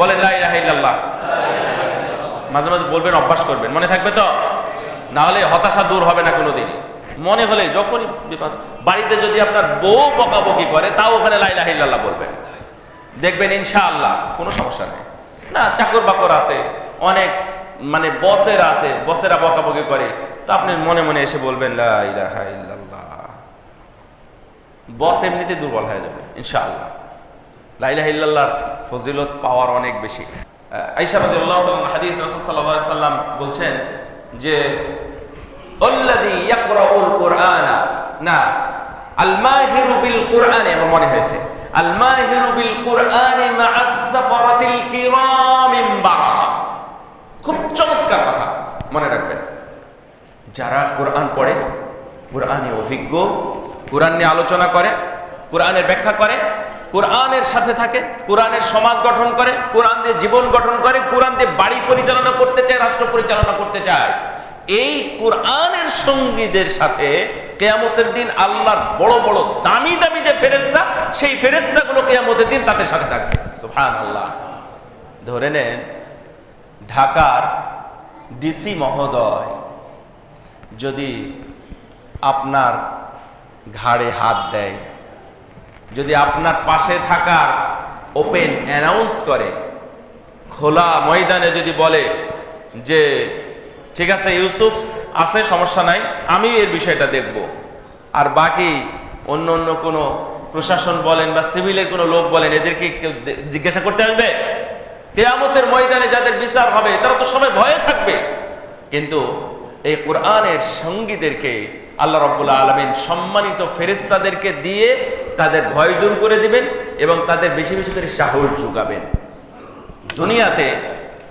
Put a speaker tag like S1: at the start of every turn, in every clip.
S1: বলেন মাঝে মাঝে বলবেন, অভ্যাস করবেন। মনে থাকবে তো? না হলে হতাশা দূর হবে না কোনোদিনই মনে হলে যখনই বিপদ, বাড়িতে যদি আপনার বউ বকাবকি করে, তাও ওখানে লা ইলাহা বলবেন। দেখবেন, ইনশাআল্লাহ, কোনো সমস্যা নেই। না চাকর বাকর আছে, অনেক মানে বসের আছে, বসেরা বকাবকি করে, তো আপনি মনে মনে এসে বলবেন, লা ইলাহা বস এমনিতে দুর্বল হয়ে যাবে, ইনশাআল্লাহ। লাইলাহ ইল্লাল্লাহর ফজিলত পাওয়ার অনেক বেশি। হাদিস সাল্লাম বলছেন যে না মনে হয়েছে। বারারা খুব চমৎকার কথা, মনে রাখবেন। যারা কোরআন পড়ে, কোরআনে অভিজ্ঞ, কোরআন নিয়ে আলোচনা করে, কোরআনের ব্যাখ্যা করে কোরআনের সাথে থাকে, কোরআনের সমাজ গঠন করে, কোরআন দিয়ে জীবন গঠন করে, কোরআন দিয়ে বাড়ি পরিচালনা করতে চায়, রাষ্ট্র পরিচালনা করতে চায়। এই কোরআনের সঙ্গীদের সাথে কেয়ামতের দিন আল্লাহর বড় বড় দামি দামি যে ফেরেস্তা সেই ফেরেস্তাগুলো কেয়ামতের দিন তাদের সাথে থাকবে। সুফান আল্লাহ ধরে নেন, ঢাকার ডিসি মহোদয় যদি আপনার ঘাড়ে হাত দেয় যদি আপনার পাশে থাকার ওপেন অ্যানাউন্স করে, খোলা ময়দানে যদি বলে যে, ঠিক আছে ইউসুফ, আছে, সমস্যা নাই, আমি এর বিষয়টা দেখব। আর বাকি অন্য অন্য কোনো প্রশাসন বলেন বা সিভিলের কোনো লোক বলেন, এদেরকে কেউ জিজ্ঞাসা করতে আসবে? কেয়ামতের ময়দানে যাদের বিচার হবে, তারা তো সবাই ভয়ে থাকবে। কিন্তু এই কোরআনের সঙ্গীদেরকে আল্লাহ রব্বুল্লাহ আলমিন সম্মানিত ফেরেস্তাদেরকে দিয়ে তাদের ভয় দূর করে দিবেন এবং তাদের বেশি বেশি করে সাহস যোগাবেন। দুনিয়াতে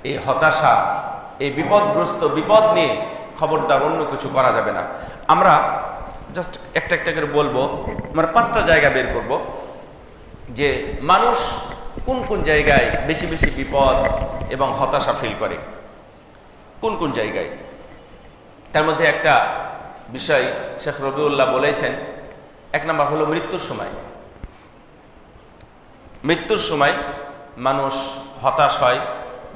S1: এই হতাশা, এই বিপদগ্রস্ত বিপদ নিয়ে খবরদার অন্য কিছু করা যাবে না। আমরা জাস্ট একটা একটা করে বলব, আমরা পাঁচটা জায়গা বের করব যে মানুষ কোন কোন জায়গায় বেশি বেশি বিপদ এবং হতাশা ফিল করে। কোন কোন জায়গায়? তার মধ্যে একটা বিষয় শেখ রবিউল্লাহ বলেছেন, এক নম্বর হলো মৃত্যুর সময়। মৃত্যুর সময় মানুষ হতাশ হয়,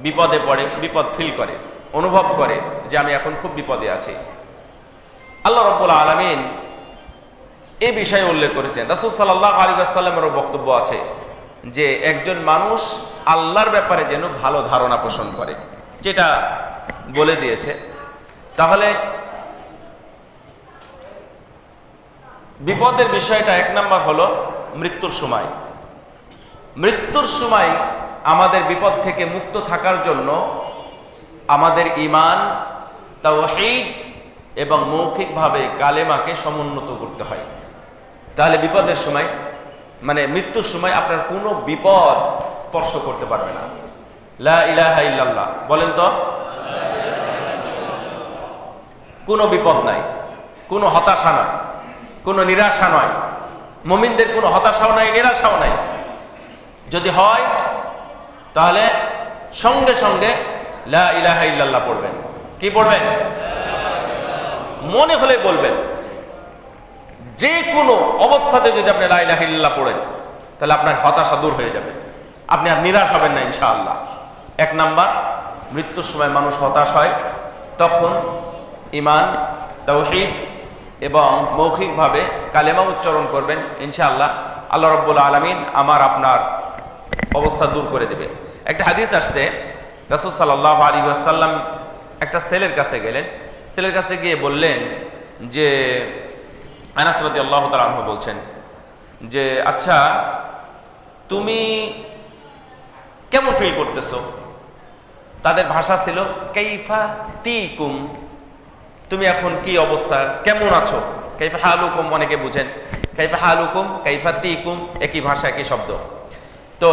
S1: বিপদে পড়ে, বিপদ ফিল করে, অনুভব করে যে আমি এখন খুব বিপদে আছি। আল্লাহ রব্বুল আলমিন এ বিষয়ে উল্লেখ করেছেন। রাসুল সাল্লাহ আলী আসাল্লামেরও বক্তব্য আছে যে একজন মানুষ আল্লাহর ব্যাপারে যেন ভালো ধারণা পোষণ করে, যেটা বলে দিয়েছে। তাহলে বিপদের বিষয়টা এক নম্বর হলো মৃত্যুর সময়। মৃত্যুর সময় আমাদের বিপদ থেকে মুক্ত থাকার জন্য আমাদের ইমান তাওহীদ এবং মৌখিকভাবে কালেমাকে সমুন্নত করতে হয়। তাহলে বিপদের সময় মানে মৃত্যুর সময় আপনার কোনো বিপদ স্পর্শ করতে পারবে না। লা ইল্লাল্লাহ। বলেন তো? কোনো বিপদ নাই, কোনো হতাশা নয় কোনো নিরাশা নয়। মমিনদের কোনো হতাশাও নাই, নিরাশাও নাই। যদি হয়, তাহলে সঙ্গে সঙ্গে লা ইলাহা ইল্লাল্লাহ পড়বেন। কি পড়বেন? মনে হলে বলবেন। যে কোনো অবস্থাতে যদি আপনি লা ইলাহা ইল্লাল্লাহ পড়েন, তাহলে আপনার হতাশা দূর হয়ে যাবে। আপনি আর নিরাশ হবেন না, ইনশাআল্লাহ। এক নাম্বার, মৃত্যুর সময় মানুষ হতাশ হয়, তখন ইমান তৌহিদ এবং মৌখিকভাবে কালেমা উচ্চারণ করবেন, ইনশাআল্লাহ। আল্লাহ রব্বুল আলমিন আমার আপনার অবস্থা দূর করে দেবে। একটা হাদিস আসছে, রসুল সাল্লাহ আলী আসাল্লাম একটা ছেলের কাছে গেলেন। ছেলের কাছে গিয়ে বললেন যে আনাসরতি আল্লাহ তালহ বলছেন যে আচ্ছা তুমি কেমন ফিল করতেছো? তাদের ভাষা ছিল, কাইফা তিকুম। তুমি এখন কি অবস্থা? কেমন আছো? কাইফা হালুকুম? অনেকে বুঝেন। কাইফা হালুকুম, কাইফা তিকুম, একই ভাষা, একই শব্দ। তো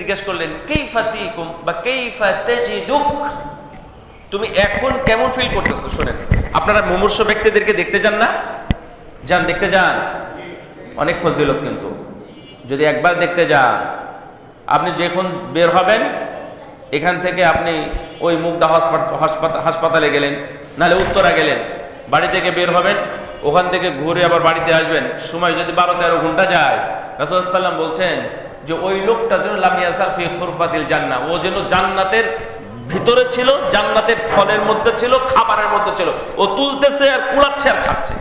S1: জিজ্ঞেস করলেন, কেইফা তিকুম বা কেইফা তেজিদুক? তুমি এখন কেমন ফিল করতেছো? শোনেন, আপনারা মুমূর্ষ ব্যক্তিদেরকে দেখতে যান না? যান, দেখতে যান। অনেক ফজিলত কিন্তু। যদি একবার দেখতে যান, আপনি যখন বের হবেন, এখান থেকে আপনি ওই মুগদা হাসপাতালে গেলেন। নাহলে উত্তরা গেলেন। বাড়ি থেকে বের হবেন, ওখান থেকে ঘুরে আবার বাড়িতে আসবেন। সময় যদি বারো তেরো ঘণ্টা যায় রাসুলাম বলছেন যে, ওই লোকটা যেন লামিয়াসাল ফি খুরফাতিল জান্না ও যেন জান্নাতের ভিতরে ছিল, জান্নাতের ফলের মধ্যে ছিল, খাবারের মধ্যে ছিল। ও তুলতেছে আর কুড়াচ্ছে আর খাচ্ছে।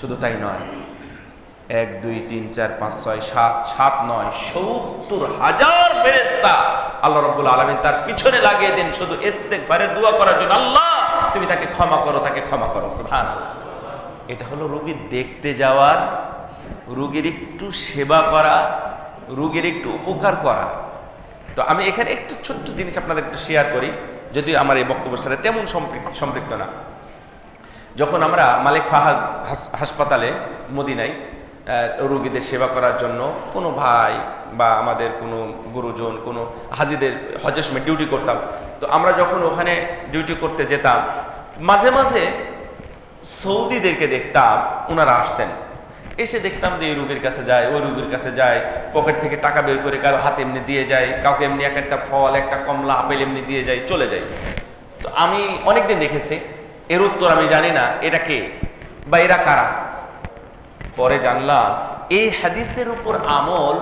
S1: শুধু তাই নয়, এক, দুই, তিন, চার, পাঁচ, ছয়, সাত সাত, নয়, সত্তর হাজার ফেরেস্তা আল্লাহ রব্বুল আলমিন তার পিছনে লাগিয়ে দিন। শুধু ইস্তেগফারের দোয়া করার জন্য। আল্লাহ! তুমি তাকে ক্ষমা করো, তাকে ক্ষমা করো, সুবহানাল্লাহ। এটা হলো রুগী দেখতে যাওয়ার, রুগীর একটু সেবা করা, রুগীর একটু উপকার করা। তো আমি এখানে একটু ছোট্ট জিনিস আপনাদের একটু শেয়ার করি, যদিও আমার এই বক্তব্যের সাথে তেমন সম্পৃক- সম্পৃক্ত না। যখন আমরা মালিক ফাহাদ হাস- হাসপাতালে, মদিনায় রোগীদের সেবা করার জন্য কোনো ভাই বা আমাদের কোনো গুরুজন, কোনো হাজিদের হজের সময় ডিউটি করতাম। তো আমরা যখন ওখানে ডিউটি করতে যেতাম, মাঝে মাঝে সৌদিদেরকে দেখতাম ওনারা আসতেন। এসে দেখতাম যে এই রুগীর কাছে যায়, ওই রুগীর কাছে যায়, পকেট থেকে টাকা বের করে কারও হাতে এমনি দিয়ে যায়, কাউকে এমনি এক একটা ফল, একটা কমলা, আপেল এমনি দিয়ে যায়, চলে যায়। তো আমি অনেকদিন দেখেছি, এর উত্তর আমি জানি না, এটা কে বা এরা কারা? পরে জানলাম, এই হাদিসের উপর আমল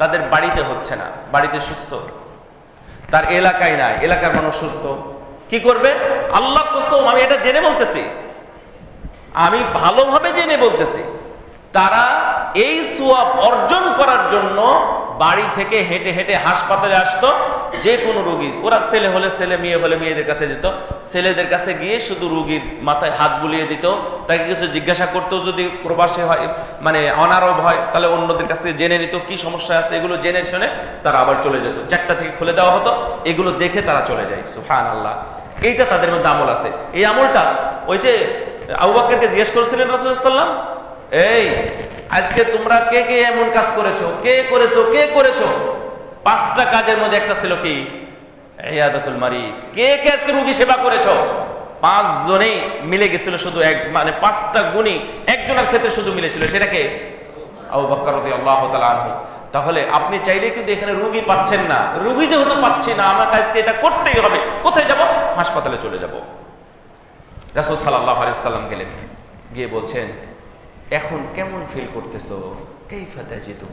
S1: তাদের বাড়িতে হচ্ছে না, বাড়িতে সুস্থ। তার এলাকায় নাই, এলাকার মানুষ সুস্থ। কি করবে? আল্লাহ কসম, আমি এটা জেনে বলতেছি। আমি ভালোভাবে জেনে বলতেছি। তারা এই সোয়াব অর্জন করার জন্য বাড়ি থেকে হেঁটে হেঁটে হাসপাতালে আসতো যে কোনো রোগী, ওরা ছেলে হলে ছেলে, মেয়ে হলে মেয়েদের কাছে যেত। ছেলেদের কাছে গিয়ে শুধু রুগীর মাথায় হাত বুলিয়ে দিত। তাকে কিছু জিজ্ঞাসা করতেও যদি প্রবাসে হয় মানে অনারব হয়, তাহলে অন্যদের কাছে জেনে নিত, কি সমস্যা আছে, এগুলো জেনে শুনে তারা আবার চলে যেত। চারটা থেকে খুলে দেওয়া হতো, এগুলো দেখে তারা চলে যায়। সুফান আল্লাহ এইটা তাদের মধ্যে আমল আছে। এই আমলটা, ওই যে আবু বাক্কারকে জিজ্ঞেস করেছিলেন রাসুলাম এই, আজকে তোমরা কে কে এমন কাজ করেছ? কে করেছ? কে করেছ? পাঁচটা কাজের মধ্যে একটা ছিল কি? ইয়াদাতুল মারিদ। কে কে আজকে রুগী সেবা করেছ? পাঁচ জনেই মিলে গেছিল শুধু এক মানে পাঁচটা গুণী একজনের ক্ষেত্রে শুধু মিলেছিল। সেটা কে? আবু বকর রাদিয়াল্লাহু তাআলা আনহু। তাহলে আপনি চাইলে কিন্তু এখানে রুগী পাচ্ছেন না। রুগী যেহেতু পাচ্ছি না, আমাকে আজকে এটা করতেই হবে। কোথায় যাব? হাসপাতালে চলে যাব। রাসূল সাল্লাল্লাহু আলাইহি সাল্লাম গেলেন। গিয়ে বলছেন, এখন কেমন ফিল করতেছো? কাইফা তাজিদু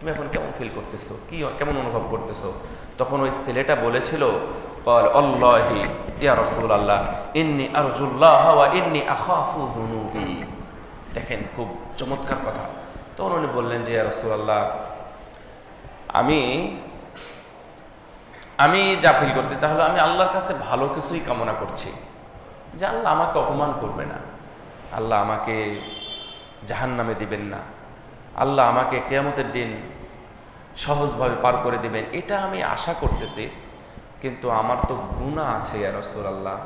S1: তুমি এখন কেমন ফিল করতেছো? কি কেমন অনুভব করতেছো? তখন ওই ছেলেটা বলেছিল, কল অল্লাহি ইয়া রসুল আল্লাহ ইন্নি আরজুল্লাহ ইন্নি আখাফু দেখেন, খুব চমৎকার কথা। তখন উনি বললেন যে, ইয়া রসুল আল্লাহ আমি আমি যা ফিল করতে তাহলে আমি আল্লাহর কাছে ভালো কিছুই কামনা করছি। যে আল্লাহ আমাকে অপমান করবে না। আল্লাহ আমাকে জাহান নামে দিবেন না। আল্লাহ আমাকে কেয়ামতের দিন সহজভাবে পার করে দেবেন। এটা আমি আশা করতেছি, কিন্তু আমার তো গুণা আছে ইয়ারসুল আল্লাহ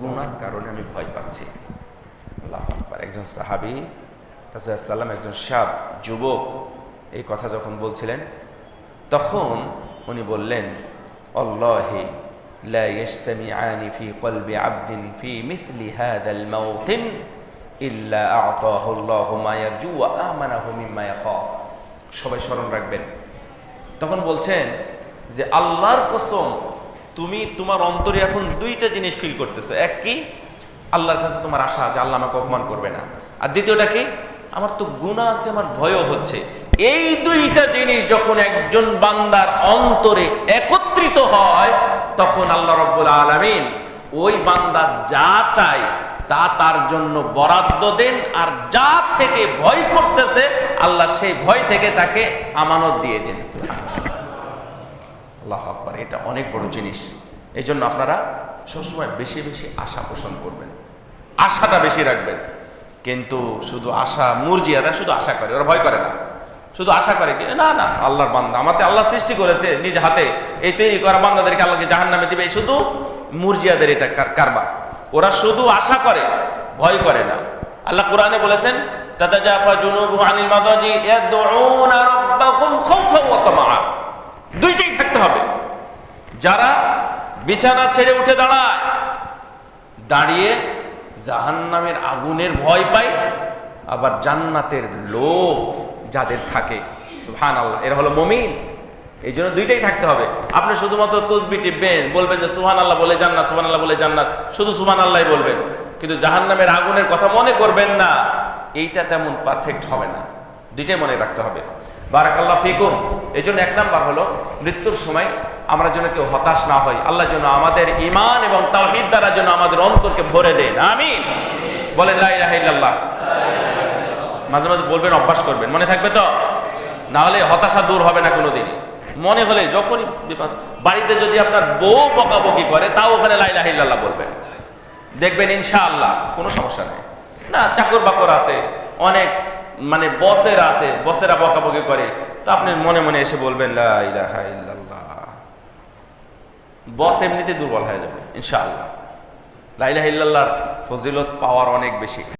S1: গুণার কারণে আমি ভয় পাচ্ছি। আল্লাহ একজন সাহাবি সাল্লাম, একজন সাব, যুবক, এই কথা যখন বলছিলেন, তখন উনি বললেন অল্লাহি লা ইয়াস্তামি আনি ফি কলবি আব্দিন ফি মিথলি হাদাল মাউতিন। জুয়া হ সবাই স্মরণ রাখবেন। তখন বলছেন যে, আল্লাহর কসম, তুমি তোমার অন্তরে এখন দুইটা জিনিস ফিল করতেছো। এক কি? আল্লাহর কাছে তোমার আশা আছে, আল্লাহ আমাকে অপমান করবে না। আর দ্বিতীয়টা কি? আমার তো গুণা আছে, আমার ভয়ও হচ্ছে। এই দুইটা জিনিস যখন একজন বান্দার অন্তরে একত্রিত হয়, তখন আল্লাহ রব্বুল আলমিন ওই বান্দার যা চায় তা তার জন্য বরাদ্দ দেন আর যা থেকে ভয় করতেছে, আল্লাহ সেই ভয় থেকে তাকে আমানত দিয়ে দেন। আল্লাহ আকবর, এটা অনেক বড় জিনিস। এই জন্য আপনারা সবসময় বেশি বেশি আশা পোষণ করবেন। আশাটা বেশি রাখবেন। কিন্তু শুধু আশা মুরজিয়ারা শুধু আশা করে, ওরা ভয় করে না। শুধু আশা করে কি? না না, আল্লাহর বান্দা। আমাদের আল্লাহ সৃষ্টি করেছে নিজ হাতে। এই তৈরি করা বান্দাদেরকে আল্লাহকে জাহান নামে দিবে শুধু মুরজিয়াদের এটা কারবার। ওরা শুধু আশা করে, ভয় করে না। আল্লাহ কোরআনে বলেছেন, তাতাজাফা জুনুবু আনিল মাদাজি ইয়াদউনা রাব্বাহুম খাওফান ওয়া তামাআ। দুইটাই থাকতে হবে। যারা বিছানা ছেড়ে উঠে দাঁড়ায়, দাঁড়িয়ে জাহান্নামের আগুনের ভয় পায়, আবার জান্নাতের লোভ যাদের থাকে। সুহান এরা হলো মমিন। এই জন্য দুইটাই থাকতে হবে। আপনি শুধুমাত্র তসবি টিপবেন, বলবেন যে সুহান আল্লাহ বলে জান্নাত সুহান আল্লাহ বলে জান্নাত, শুধু সুহান আল্লাহ বলবেন। কিন্তু জাহান্নামের আগুনের কথা মনে করবেন না, এইটা তেমন পারফেক্ট হবে না। দুইটাই মনে রাখতে হবে। বারাকাল্লাহ ফিকুম। এই জন্য এক নাম্বার হলো, মৃত্যুর সময় আমরা যেন কেউ হতাশ না হই, আল্লাহ যেন আমাদের ইমান এবং তাওহিদ দ্বারা যেন আমাদের অন্তরকে ভরে দেন। আমি বলেন, লা ইলাহা মাঝে মাঝে বলবেন, অভ্যাস করবেন। মনে থাকবে তো? না হলে হতাশা দূর হবে না কোনোদিনই। মনে হলে যখনই বিপদ, বাড়িতে যদি আপনার বউ বকাবকি করে, তাও ওখানে লাইলাহ ইল্লাল্লাহ বলবেন দেখবেন ইনশাআল্লাহ কোনো সমস্যা নেই। না চাকর বাকর আছে, অনেক মানে বসের আছে বসেরা বকাবকি করে, তো আপনি মনে মনে এসে বলবেন, লা ইলাহা ইল্লাল্লাহ। বস এমনিতে দুর্বল হয়ে যাবে, ইনশাআল্লাহ। লাইলাহ ফজিলত পাওয়ার অনেক বেশি।